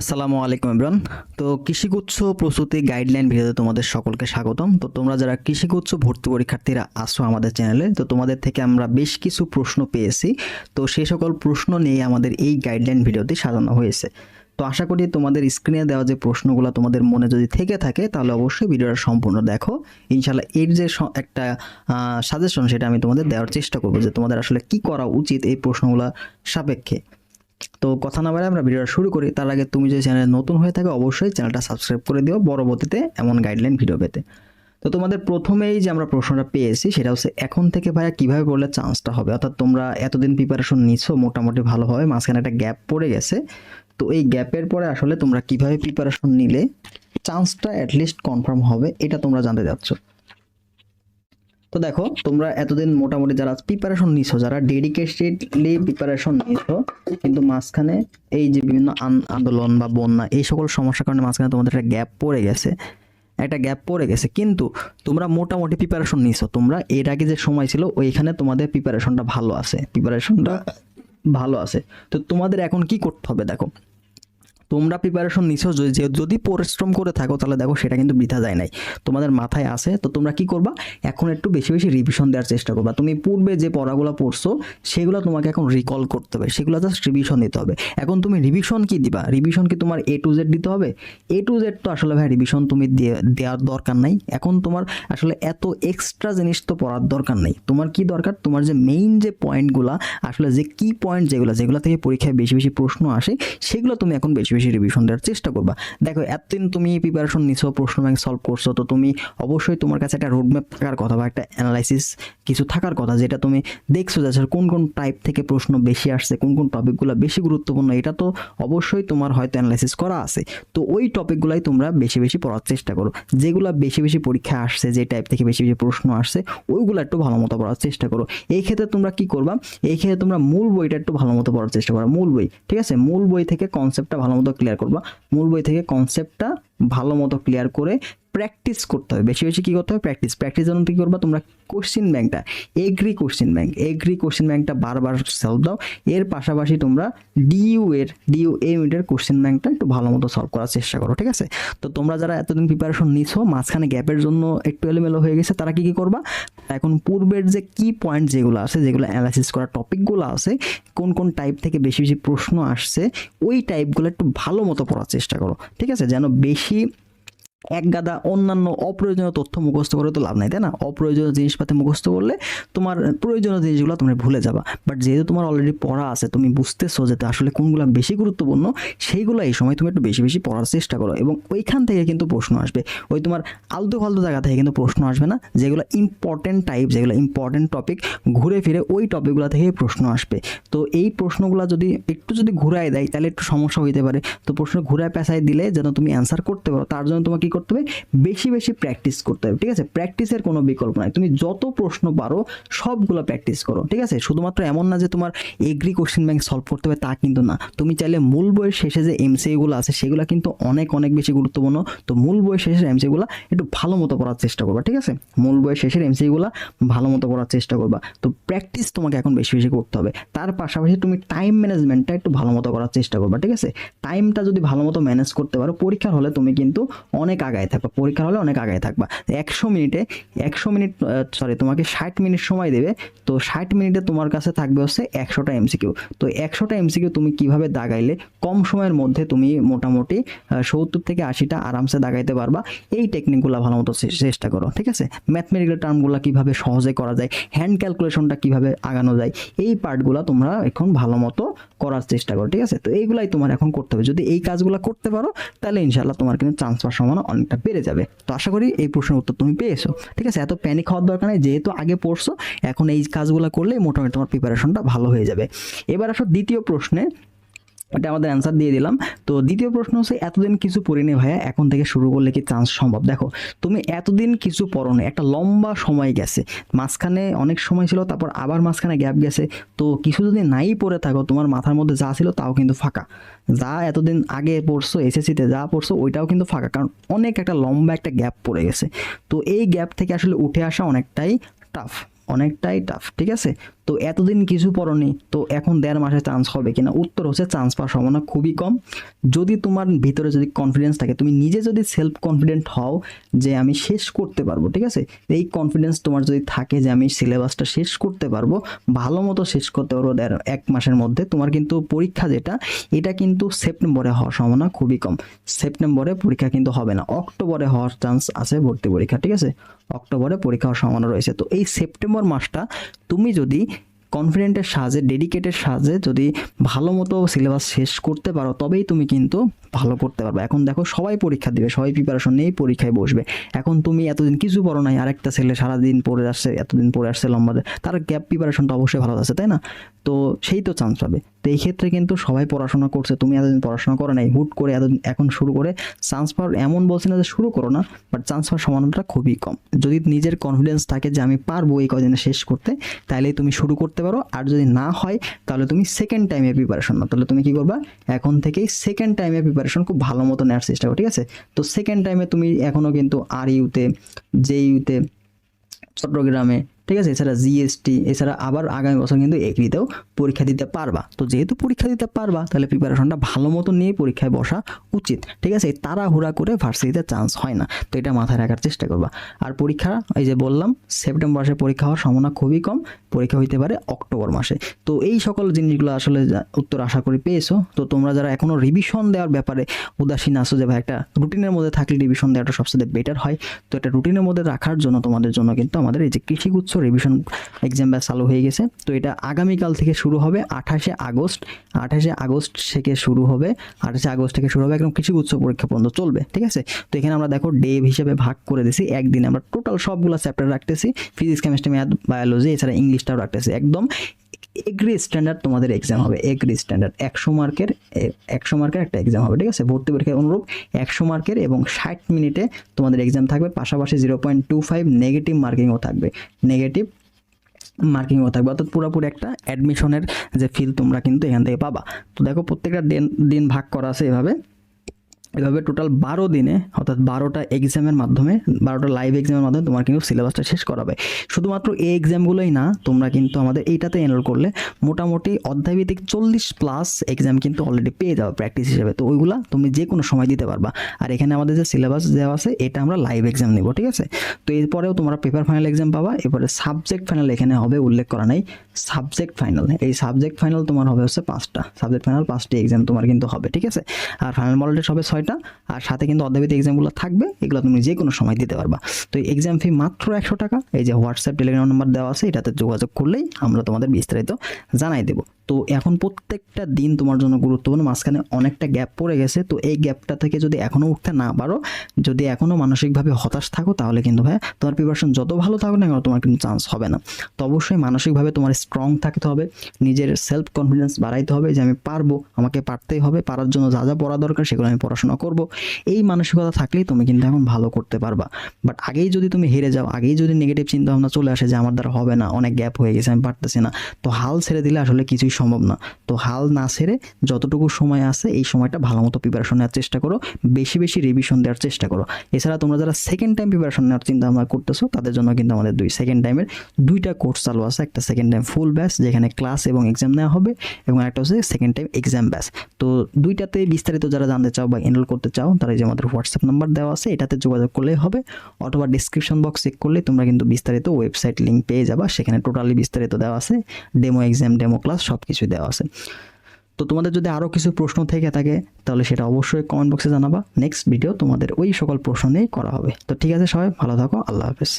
আসসালামু আলাইকুম ইমরান। তো কৃষিগুচ্ছ প্রস্তুতি গাইডলাইন ভিডিওতে তোমাদের সকলকে স্বাগতম। তো তোমরা যারা কৃষিগুচ্ছ ভর্তি পরীক্ষার্থীরা আসো আমাদের চ্যানেলে, তো তোমাদের থেকে আমরা বেশ কিছু প্রশ্ন পেয়েছি। তো সেই সকল প্রশ্ন নিয়ে আমাদের এই গাইডলাইন ভিডিওটি সাজানো হয়েছে। তো আশা করি তোমাদের স্ক্রিনে দেওয়া যে প্রশ্নগুলো তোমাদের মনে যদি থেকে থাকে, তাহলে অবশ্যই ভিডিওটা সম্পূর্ণ দেখো। ইনশাল্লাহ এর যে একটা সাজেশন সেটা আমি তোমাদের দেওয়ার চেষ্টা করব যে তোমাদের আসলে কি করা উচিত এই প্রশ্নগুলো সাপেক্ষে। তো কথা না বলে আমরা ভিডিওটা শুরু করি। তার আগে তুমি যদি চ্যানেলে নতুন হয়ে থাকে, অবশ্যই চ্যানেলটা সাবস্ক্রাইব করে দিও, পরবর্তীতে এমন গাইডলাইন ভিডিও পেতে। তো তোমাদের প্রথমেই যে আমরা প্রশ্নটা পেয়েছি, সেটা হচ্ছে, এখন থেকে ভাইয়া কীভাবে পড়লে চান্সটা হবে? অর্থাৎ তোমরা এতদিন প্রিপারেশন নিছো, মোটামুটি ভালোভাবে মাঝখানে একটা গ্যাপ পড়ে গেছে। তো এই গ্যাপের পরে আসলে তোমরা কীভাবে প্রিপারেশন নিলে চান্সটা অ্যাটলিস্ট কনফার্ম হবে, এটা তোমরা জানতে যাচ্ছ তো দেখো, তোমরা এতদিন মোটামুটি যারা প্রিপারেশন নিছো, যারা ডেডিকেটেডলি প্রিপারেশন নিছো, কিন্তু মাঝখানে এই যে বিভিন্ন আন- আন্দোলন বা বন্যা, এই সকল সমস্যার কারণে মাঝখানে তোমাদের একটা গ্যাপ পড়ে গেছে। একটা গ্যাপ পড়ে গেছে। কিন্তু তোমরা মোটামুটি প্রিপারেশন নিছো। তোমরা এর আগে যে সময় ছিল, ওইখানে তোমাদের প্রিপারেশনটা ভালো আছে। প্রিপারেশনটা ভালো আছে। তো তোমাদের এখন কি করতে হবে, দেখো? তোমরা প্রিপারেশন নিছো যদি পরিশ্রম করে থাকো, তাহলে দেখো সেটা কিন্তু বৃথা যায় নাই। তোমাদের মাথায় আছে, তো তোমরা কি করবা? এখন একটু বেশি বেশি রিভিশন দেওয়ার চেষ্টা করবা। তুমি পূর্বে যে পড়াগুলো পড়ছো, সেগুলো তোমাকে এখন রিকল করতে হবে। সেগুলো জাস্ট রিভিশন দিতে হবে। এখন তুমি রিভিশন কি দিবা? রিভিশন কি তোমার এ টু জেড দিতে হবে? এ টু জেড তো আসলে ভাই রিভিশন তুমি দেওয়ার দরকার নাই। এখন তোমার আসলে এত এক্সট্রা জিনিস তো পড়ার দরকার নেই। তোমার কি দরকার? তোমার যে মেইন যে পয়েন্টগুলো আসলে যে কি পয়েন্ট যেগুলো যেগুলো থেকে পরীক্ষায় বেশি বেশি প্রশ্ন আসে, সেগুলো তুমি এখন বেশি বেশি রিভিশন দেওয়ার চেষ্টা করবা। দেখো, এতদিন তুমি প্রিপারেশন নিছো, প্রশ্ন ব্যাংক সলভ করছ, তো তুমি অবশ্যই তোমার কাছে একটা রোডম্যাপ থাকার কথা বা একটা অ্যানালাইসিস কিছু থাকার কথা যেটা তুমি দেখছ যে কোন কোন টাইপ থেকে প্রশ্ন বেশি আসছে, কোন কোন টপিকগুলো বেশি গুরুত্বপূর্ণ, এটা তো অবশ্যই তোমার হয়তো অ্যানালাইসিস করা আছে। তো ওই টপিকগুলাই তোমরা বেশি বেশি পড়ার চেষ্টা করো। যেগুলো বেশি বেশি পরীক্ষা আসছে, যে টাইপ থেকে বেশি বেশি প্রশ্ন আসছে, ওইগুলো একটু ভালো মতো পড়ার চেষ্টা করো। এই ক্ষেত্রে তোমরা কি করবা? এই ক্ষেত্রে তোমরা মূল বইটা একটু ভালো মতো পড়ার চেষ্টা করো, মূল বই, ঠিক আছে? মূল বই থেকে কনসেপ্টটা ভালো মতো ক্লিয়ার করবা। মূল বই থেকে কনসেপ্টটা ভালো মতো ক্লিয়ার করে প্র্যাকটিস করতে হবে। বেশি বেশি কী করতে হবে? প্র্যাকটিস প্র্যাকটিস জন্য কী করবা? তোমরা কোশ্চিন ব্যাংকটা agri question bank agri question ব্যাংকটা বারবার সলভ দাও। এর পাশাপাশি তোমরা ডিইউ এর ডিইউ এ ইউনিটের কোশ্চিন ব্যাংকটা একটু ভালো মতো সলভ করার চেষ্টা করো, ঠিক আছে? তো তোমরা যারা এতদিন প্রিপারেশন নিছো, মাঝখানে গ্যাপের জন্য একটু এলোমেলো হয়ে গেছে, তারা কী কী করবা? এখন পূর্বের যে কি পয়েন্ট যেগুলো আছে, যেগুলো অ্যানালাইসিস করা টপিকগুলো আছে, কোন কোন টাইপ থেকে বেশি বেশি প্রশ্ন আসছে, ওই টাইপগুলো একটু ভালো মতো পড়ার চেষ্টা করো, ঠিক আছে? যেন বেশি এক গাদা অন্যান্য অপ্রয়োজনীয় তথ্য মুখস্থ করে তো লাভ নাই, তাই না? অপ্রয়োজনীয় জিনিসপাতি মুখস্থ করলে তোমার প্রয়োজনীয় জিনিসগুলো তুমি ভুলে যাবা। বাট যেহেতু তোমার অলরেডি পড়া আছে, তুমি বুঝতেছো যে আসলে কোনগুলো বেশি গুরুত্বপূর্ণ, সেইগুলো এই সময় তুমি একটু বেশি বেশি পড়ার চেষ্টা করো এবং ওইখান থেকে কিন্তু প্রশ্ন আসবে। ওই তোমার আলতু ফালতু জায়গা থেকে কিন্তু প্রশ্ন আসবে না, যেগুলো ইম্পর্টেন্ট টাইপ যেগুলো ইম্পর্টেন্ট টপিক ঘুরে ফিরে ওই টপিকগুলো থেকেই প্রশ্ন আসবে। তো এই প্রশ্নগুলো যদি একটু যদি ঘুরায় দেয়, তাহলে একটু সমস্যা হইতে পারে। তো প্রশ্ন ঘুরায় পেঁচায় দিলে যেন তুমি অ্যান্সার করতে পারো, তার জন্য তোমাকে কী করতে হবে, বেশি বেশি প্র্যাকটিস করতে হবে, ঠিক আছে? প্র্যাকটিসের কোনো বিকল্প নাই। তুমি যত প্রশ্ন পারো, সবগুলো প্র্যাকটিস করো, ঠিক আছে? শুধুমাত্র এমন না যে তোমার এগ্রি কোশ্চেন ব্যাংক সলভ করতে হবে, তা কিন্তু না। তুমি চাইলে মূল বইয়ের শেষে যে এমসিগুলো আছে, সেগুলো কিন্তু অনেক অনেক বেশি গুরুত্বপূর্ণ। তো মূল বইয়ের শেষের এমসিগুলো একটু ভালো মতো পড়ার চেষ্টা করবা, ঠিক আছে? মূল বইয়ের শেষের এমসিগুলো ভালো মতো পড়ার চেষ্টা করবা। তো প্র্যাকটিস তোমাকে এখন বেশি বেশি করতে হবে। তার পাশাপাশি তুমি টাইম ম্যানেজমেন্টটা একটু ভালো মতো করার চেষ্টা করবা, ঠিক আছে? টাইমটা যদি ভালো মতো ম্যানেজ করতে পারো, পরীক্ষার হলে তুমি কিন্তু অনেক আগায় থাকবা পরীক্ষা হলে অনেক আগায় থাকবা। একশো মিনিটে, একশো মিনিট সরি তোমাকে ষাট মিনিট সময় দেবে। তো ষাট মিনিটে তোমার কাছে থাকবে হচ্ছে একশোটা এমসিকিউ তো একশোটা এমসিকিউ তুমি কীভাবে দাগাইলে, কম সময়ের মধ্যে তুমি মোটামুটি সত্তর থেকে আশিটা আরামসে দাগাইতে পারবা। এই টেকনিকগুলো ভালো মতো চেষ্টা করো, ঠিক আছে? ম্যাথমেটিক্যাল টার্মগুলো কীভাবে সহজে করা যায় হ্যান্ড ক্যালকুলেশনটা কীভাবে আগানো যায়, এই পার্টগুলো তোমরা এখন ভালো মতো করার চেষ্টা করো, ঠিক আছে? তো এইগুলাই তোমার এখন করতে হবে। যদি এই কাজগুলো করতে পারো, তাহলে ইনশাল্লাহ তোমার কিন্তু চান্স পাওয়ার সম্ভাবনা অনেকটা বেড়ে যাবে। তো আশা করি এই প্রশ্নের উত্তর তুমি পেয়েছ। ঠিক আছে, এত প্যানিক হওয়ার দরকার নেই, যেহেতু আগে পড়ছো, এখন এই কাজগুলো করলে মোটামুটি তোমার প্রিপারেশনটা ভালো হয়ে যাবে। এবার আসো দ্বিতীয় প্রশ্নে এটা আমাদের অ্যান্সার দিয়ে দিলাম। তো দ্বিতীয় প্রশ্ন হচ্ছে এতদিন কিছু পড়িনি ভাইয়া এখন থেকে শুরু করলে কি চান্স সম্ভব? দেখো তুমি এতদিন কিছু পড়ো না, একটা লম্বা সময় গেছে। মাঝখানে অনেক সময় ছিল তারপর আবার মাঝখানে গ্যাপ গেছে। তো কিছু যদি নাই পড়ে থাকো তোমার মাথার মধ্যে যা ছিল তাও কিন্তু ফাঁকা। যা এতদিন আগে পড়ছো এসএসসিতে যা পড়ছো ওইটাও কিন্তু ফাঁকা কারণ অনেক একটা লম্বা একটা গ্যাপ পড়ে গেছে। তো এই গ্যাপ থেকে আসলে উঠে আসা অনেকটাই টাফ অনেকটাই টাফ ঠিক আছে? তো এতদিন কিছু পড়নি, তো এখন দেড় মাসে চান্স হবে কিনা? উত্তর হচ্ছে চান্স পাওয়ার সম্ভাবনা খুবই কম। যদি তোমার ভিতরে যদি কনফিডেন্স থাকে, তুমি নিজে যদি সেলফ কনফিডেন্ট হও যে আমি শেষ করতে পারব, ঠিক আছে? এই কনফিডেন্স তোমার যদি থাকে যে আমি সিলেবাসটা শেষ করতে পারব, ভালো মতো শেষ করতে পারব এক মাসের মধ্যে, তোমার কিন্তু পরীক্ষা যেটা, এটা কিন্তু সেপ্টেম্বরে হওয়ার সম্ভাবনা খুবই কম। সেপ্টেম্বরে পরীক্ষা কিন্তু হবে না, অক্টোবরে হওয়ার চান্স আছে ভর্তি পরীক্ষা, ঠিক আছে? অক্টোবরে পরীক্ষা হওয়ার সম্ভাবনা রয়েছে। তো এই সেপ্টেম্বর মাসটা তুমি যদি কনফিডেন্টের সাহায্যে ডেডিকেটের সাহায্যে যদি ভালো মতো সিলেবাস শেষ করতে পারো, তবেই তুমি কিন্তু ভালো করতে পারবে। এখন দেখো, সবাই পরীক্ষা দিবে, সবাই প্রিপারেশন নিয়েই পরীক্ষায় বসবে। এখন তুমি এতদিন কিছু পড়ো নাই, আরেকটা ছেলে সারাদিন পড়ে আসছে, এতদিন পড়ে আসছে লম্বাতে, তার গ্যাপ প্রিপারেশনটা অবশ্যই ভালো আছে, তাই না? তো সেই তো চান্স পাবে। তো এই ক্ষেত্রে কিন্তু সবাই পড়াশোনা করছে, তুমি এতদিন পড়াশোনা করো নাই, হুট করে এতদিন এখন শুরু করে চান্স পাওয়ার এমন বলছি না যে শুরু করো না বাট চান্স পাওয়ার সম্ভাবনাটা খুবই কম। যদি নিজের কনফিডেন্স থাকে যে আমি পারব এই কদিনে শেষ করতে তাহলেই তুমি শুরু করতে পারো। আর যদি না হয়, তাহলে তুমি সেকেন্ড টাইমে প্রিপারেশন নাও। তাহলে তুমি কি করবা? এখন থেকেই সেকেন্ড টাইমে প্রিপারেশন খুব ভালো মতো নেওয়ার চেষ্টা করো, ঠিক আছে? তো সেকেন্ড টাইমে তুমি এখনও কিন্তু আর ইউতে জে ইউতে চট্টগ্রামে ঠিক আছে? এছাড়া জিএসটি এছাড়া আবার আগামী বছর কিন্তু এগ্রিতেও পরীক্ষা দিতে পারবা। তো যেহেতু পরীক্ষা দিতে পারবা, তাহলে প্রিপারেশনটা ভালো মতো নিয়ে পরীক্ষায় বসা উচিত। ঠিক আছে? তাড়াহুড়া করে ভার্সিটিতে চান্স হয় না। তো এটা মাথায় রাখার চেষ্টা করবা। আর পরীক্ষা, এই যে বললাম সেপ্টেম্বর মাসে পরীক্ষা হওয়ার সম্ভাবনা খুবই কম। পরীক্ষা হইতে পারে অক্টোবর মাসে। তো এই সকল জিনিসগুলো আসলে উত্তর আশা করি পেয়েছ। তো তোমরা যারা এখনও রিভিশন দেওয়ার ব্যাপারে উদাসীন আসো যে ভাই, একটা রুটিনের মধ্যে থাকলে রিভিশন দেওয়াটা সবচেয়ে বেটার হয়। তো এটা রুটিনের মধ্যে রাখার জন্য তোমাদের জন্য কিন্তু আমাদের এই যে কৃষিগুচ্ছ রিভিশন এক্সাম ব্যাচ চালু হয়ে গেছে। তো এটা আগামীকাল থেকে শুরু হবে আঠাশে আগস্ট। আঠাশে আগস্ট থেকে শুরু হবে। আঠাশে আগস্ট থেকে শুরু হবে। একদম কিছু উৎসব পরীক্ষা পর্যন্ত চলবে। ঠিক আছে? তো এখানে আমরা দেখো ডে হিসেবে ভাগ করে দিছি। একদিনে আমরা টোটাল সবগুলো চ্যাপ্টার রাখতেছি। ফিজিক্স কেমিস্ট্রি ম্যাথ বায়োলজি এছাড়া ইংলিশটাও রাখতেছি। একদম এগ্রি স্ট্যান্ডার্ড তোমাদের এক্সাম হবে এগ্রি স্ট্যান্ডার্ড একশো মার্কের একশো মার্কের একটা এক্সাম হবে, ঠিক আছে? ভর্তি পরীক্ষার অনুরূপ একশো মার্কের এবং ষাট মিনিটে তোমাদের এক্সাম থাকবে, পাশাপাশি zero point two five negative মার্কিংও থাকবে। নেগেটিভ মার্কিংও থাকবে, অর্থাৎ পুরোপুরি একটা অ্যাডমিশনের যে ফিল তোমরা কিন্তু এখান থেকে পাবা। তো দেখো, প্রত্যেকটা দিন দিন ভাগ করা আছে এভাবে। এভাবে টোটাল বারো দিনে, অর্থাৎ বারোটা এক্সামের মাধ্যমে, বারোটা লাইভ এক্সামের মাধ্যমে তোমার কিন্তু সিলেবাসটা শেষ করাবে। শুধুমাত্র এই এক্সামগুলোই না, তোমরা কিন্তু আমাদের এইটাতে এনরোল করলে মোটামুটি অধ্যায়ভিত্তিক চল্লিশ প্লাস এক্সাম কিন্তু অলরেডি পেয়ে যাবে প্র্যাকটিস হিসেবে। তো ওইগুলা তুমি যে কোনো সময় দিতে পারবা। আর এখানে আমাদের যে সিলেবাস দেওয়া আছে, এটা আমরা লাইভ এক্সাম নেব, ঠিক আছে? তো এরপরেও তোমরা পেপার ফাইনাল এক্সাম পাবা। এরপরে সাবজেক্ট ফাইনাল এখানে হবে, উল্লেখ করা নাই সাবজেক্ট ফাইনাল এই সাবজেক্ট ফাইনাল তোমার হবে হচ্ছে পাঁচটা। সাবজেক্ট ফাইনাল পাঁচটি এক্সাম তোমার কিন্তু হবে, ঠিক আছে? আর ফাইনাল মডেল টেস্ট হবে ছয়টা আর সাথে কিন্তু অধ্যায়ভিত্তিক এক্সামগুলো থাকবে, এগুলো তুমি যে কোনো সময় দিতে পারবা। তো এক্সাম ফি মাত্র একশো টাকা, এই যে হোয়াটসঅ্যাপ টেলিগ্রাম নাম্বার দেওয়া আছে, এটাতে যোগাযোগ করলেই আমরা তোমাদের বিস্তারিত জানাই দেবো। তো এখন প্রত্যেকটা দিন তোমার জন্য গুরুত্বপূর্ণ, মাঝখানে অনেকটা গ্যাপ পড়ে গেছে। তো এই গ্যাপটা থেকে যদি এখনও উঠতে না পারো, যদি এখনও মানসিকভাবে হতাশ থাকো, তাহলে কিন্তু ভাই তোমার প্রিপারেশন যত ভালো থাকুক না কেন, তোমার কিন্তু চান্স হবে না। তো অবশ্যই মানসিকভাবে তোমার স্ট্রং থাকতে হবে, নিজের সেলফ কনফিডেন্স বাড়াইতে হবে যে আমি পারব, আমাকে পারতেই হবে, পারার জন্য যা যা পড়া দরকার সেগুলো আমি পড়াশোনা করব। এই মানসিকতা থাকলেই তুমি কিন্তু এখন ভালো করতে পারবা। বাট আগেই যদি তুমি হেরে যাও, আগেই যদি নেগেটিভ চিন্তা ভাবনা চলে আসে যে আমার দ্বারা হবে না, অনেক গ্যাপ হয়ে গেছে, আমি পারতেছি না, তো হাল ছেড়ে দিলে আসলে কিছুই সম্ভব না। তো হাল না ছেড়ে যতটুকু সময় আছে এই সময়টা ভালো মতো প্রিপারেশন নেওয়ার চেষ্টা করো। বেশি বেশি রিভিশন দেওয়ার চেষ্টা করো। এছাড়া তোমরা যারা সেকেন্ড টাইম প্রিপারেশন নেওয়ার চিন্তা ভাবনা করতেছো, তাদের জন্য কিন্তু আমাদের দুই সেকেন্ড টাইমের দুইটা কোর্স চালু আছে। একটা সেকেন্ড টাইম ফুল ব্যাচ যেখানে ক্লাস এবং এক্সাম নেওয়া হবে এবং একটা হচ্ছে সেকেন্ড টাইম এক্সাম ব্যাচ তো দুইটাতে বিস্তারিত যারা জানতে চাও বা এনরোল করতে চাও, তারা যে আমাদের হোয়াটসঅ্যাপ নাম্বার দেওয়া আছে, এটাতে যোগাযোগ করলেই হবে। অথবা ডিসক্রিপশন বক্স চেক করলে তোমরা কিন্তু বিস্তারিত ওয়েবসাইট লিঙ্ক পেয়ে যাবা। সেখানে টোটালি বিস্তারিত দেওয়া আছে। ডেমো এক্সাম ডেমো ক্লাস সব কিছু দেওয়া আছে। তো তোমাদের যদি আরও কিছু প্রশ্ন থেকে থাকে, তাহলে সেটা অবশ্যই কমেন্ট বক্সে জানাবা। নেক্সট ভিডিও তোমাদের ওই সকল প্রশ্ন নিয়েই করা হবে। তো ঠিক আছে সবাই, ভালো থাকো, আল্লাহ হাফেজ।